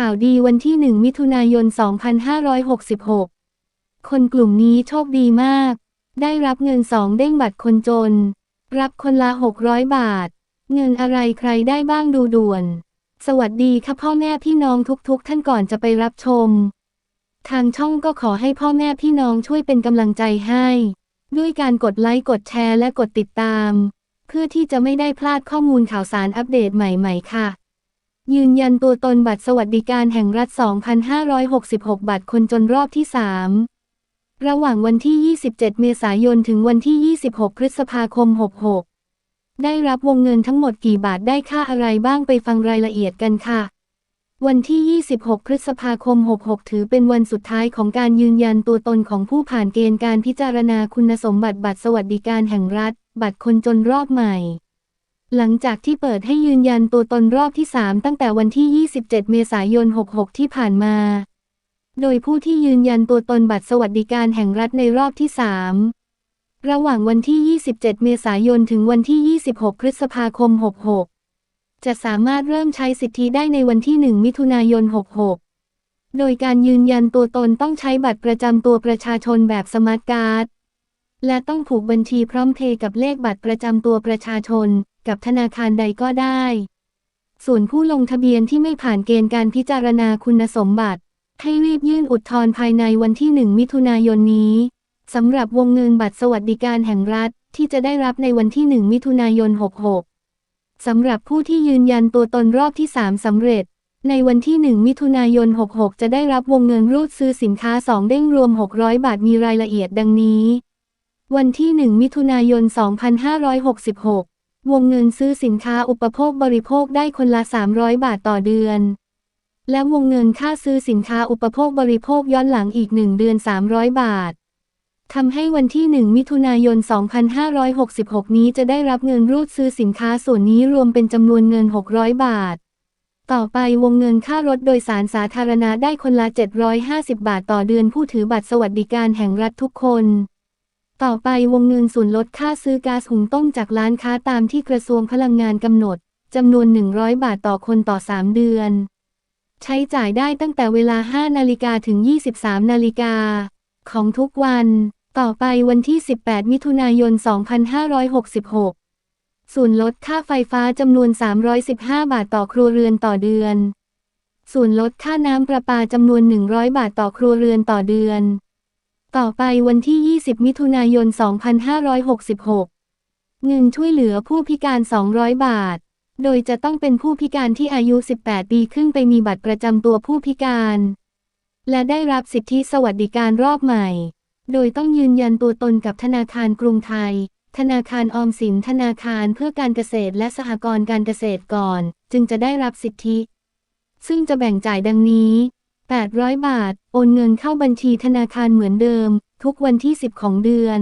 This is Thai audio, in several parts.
ข่าวดีวันที่ 1 มิถุนายน 2566 คนกลุ่มนี้โชคดีมาก ได้รับเงินสองเด้งบัตรคนจน รับคนละ 600 บาท เงินอะไรใครได้บ้างดูด่วน สวัสดีค่ะพ่อแม่พี่น้องทุกๆ ท่านก่อนจะไปรับชม ทางช่องก็ขอให้พ่อแม่พี่น้องช่วยเป็นกำลังใจให้ ด้วยการกดไลค์กดแชร์และกดติดตาม เพื่อที่จะไม่ได้พลาดข้อมูลข่าวสารอัปเดตใหม่ ๆ ค่ะ ยืนยันตัวตนบัตรสวัสดิการแห่งรัฐ 2,566 บัตรคนจนรอบที่ 3 ระหว่างวันที่ 27 เมษายน ถึงวันที่ 26 พฤษภาคม 66 ได้รับวงเงินทั้งหมดกี่บาทได้ค่าอะไรบ้างไปฟังรายละเอียดกันค่ะ วันที่ 26 พฤษภาคม 66 ถือเป็นวันสุดท้ายของการยืนยันตัวตนของผู้ผ่านเกณฑ์การพิจารณาคุณสมบัติบัตรสวัสดิการแห่งรัฐ บัตรคนจนรอบใหม่ หลังจากที่เปิดให้ยืนยันตัวตนรอบที่ 3 ตั้งแต่วันที่ 27 เมษายน 66 ที่ผ่านมา โดยผู้ที่ยืนยันตัวตนบัตรสวัสดิการแห่งรัฐในรอบที่ 3 ระหว่างวันที่ 27 เมษายน ถึงวันที่ 26 พฤษภาคม 66 จะสามารถเริ่มใช้สิทธิได้ในวันที่ 1 มิถุนายน 66 โดยการยืนยันตัวตนต้องใช้บัตรประจำตัวประชาชนแบบสมาร์ทการ์ด และต้องผูกบัญชีพร้อมเพย์กับเลขบัตรประจำตัวประชาชน กับธนาคารใดก็ได้ ส่วนผู้ลงทะเบียนที่ไม่ผ่านเกณฑ์การพิจารณาคุณสมบัติ ให้รีบยื่นอุทธรณ์ภายในวันที่ 1 มิถุนายนนี้สำหรับวงเงินบัตรสวัสดิการแห่งรัฐที่จะได้รับในวันที่ 1 มิถุนายน 66 สำหรับผู้ที่ยืนยันตัวตนรอบที่ 3 สำเร็จ ในวันที่ 1 มิถุนายน 66 จะได้รับวงเงินรูดซื้อสินค้า 2 เด้งรวม 600 บาทมีรายละเอียดดังนี้ วันที่ 1 มิถุนายน 2566 วงเงินซื้อสินค้าอุปโภคบริโภคได้คนละ 300 บาทต่อเดือน และวงเงินค่าซื้อสินค้าอุปโภคบริโภคย้อนหลังอีก 1 เดือน 300 บาททำให้วันที่ 1 มิถุนายน 2566 นี้จะได้รับเงินรูดซื้อสินค้าส่วนนี้รวมเป็นจำนวนเงิน 600 บาท ต่อไปวงเงินค่ารถโดยสารสาธารณะได้คนละ 750 บาทต่อเดือนผู้ถือบัตรสวัสดิการแห่งรัฐทุกคน ต่อไปวงเงินส่วนลดค่าซื้อก๊าซหุงต้มจากร้านค้าตามที่กระทรวงพลังงานกำหนดจำนวน 100 บาทต่อคนต่อ 3 เดือน ใช้จ่ายได้ตั้งแต่เวลา 5 นาฬิกาถึง 23 นาฬิกา ของทุกวัน ต่อไปวันที่ 18 มิถุนายน 2566 ส่วนลดค่าไฟฟ้าจำนวน 315 บาทต่อครัวเรือนต่อเดือน ส่วนลดค่าน้ำประปาจำนวน 100 บาทต่อครัวเรือนต่อเดือน ต่อไปวันที่ 20 มิถุนายน 2566 เงินช่วยเหลือผู้พิการ 200 บาท โดยจะต้องเป็นผู้พิการที่อายุ 18 ปีขึ้นไปมีบัตรประจำตัวผู้พิการ และได้รับสิทธิสวัสดิการรอบใหม่ โดยต้องยืนยันตัวตนกับธนาคารกรุงไทย ธนาคารออมสิน ธนาคารเพื่อการเกษตรและสหกรณ์การเกษตรก่อน จึงจะได้รับสิทธิ ซึ่งจะแบ่งจ่ายดังนี้ 800 บาท โอนเงินเข้าบัญชีธนาคารเหมือนเดิม ทุกวันที่ 10 ของเดือน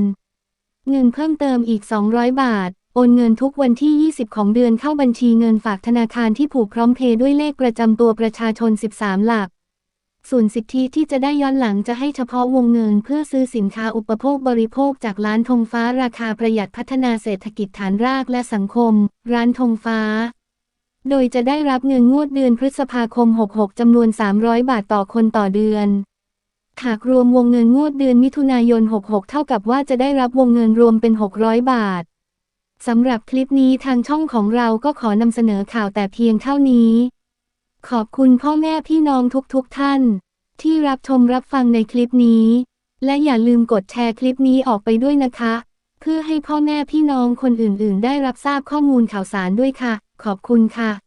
เงินเพิ่มเติมอีก 200 บาท โอนเงินทุกวันที่ 20 ของเดือนเข้าบัญชีเงินฝากธนาคารที่ผูกพร้อมเพย์ด้วยเลขประจำตัวประชาชน 13 หลัก ส่วนสิทธิที่จะได้ย้อนหลังจะให้เฉพาะวงเงินเพื่อซื้อสินค้าอุปโภคบริโภคจากร้านธงฟ้าราคาประหยัดพัฒนาเศรษฐกิจฐานรากและสังคม ร้านธงฟ้า โดยจะได้รับเงินงวดเดือนพฤษภาคม 66 จำนวน 300 บาทต่อคนต่อเดือน หากรวมวงเงินงวดเดือนมิถุนายน 66 เท่ากับว่าจะได้รับวงเงินรวมเป็น 600 บาท สำหรับคลิปนี้ทางช่องของเราก็ขอนำเสนอข่าวแต่เพียงเท่านี้ ขอบคุณพ่อแม่พี่น้องทุกๆทท่าน ที่รับชมรับฟังในคลิปนี้ และอย่าลืมกดแชร์คลิปนี้ออกไปด้วยนะคะ เพื่อให้พ่อแม่พี่น้องคนอื่นๆ ได้รับทราบข้อมูลข่าวสารด้วยค่ะ ขอบคุณค่ะ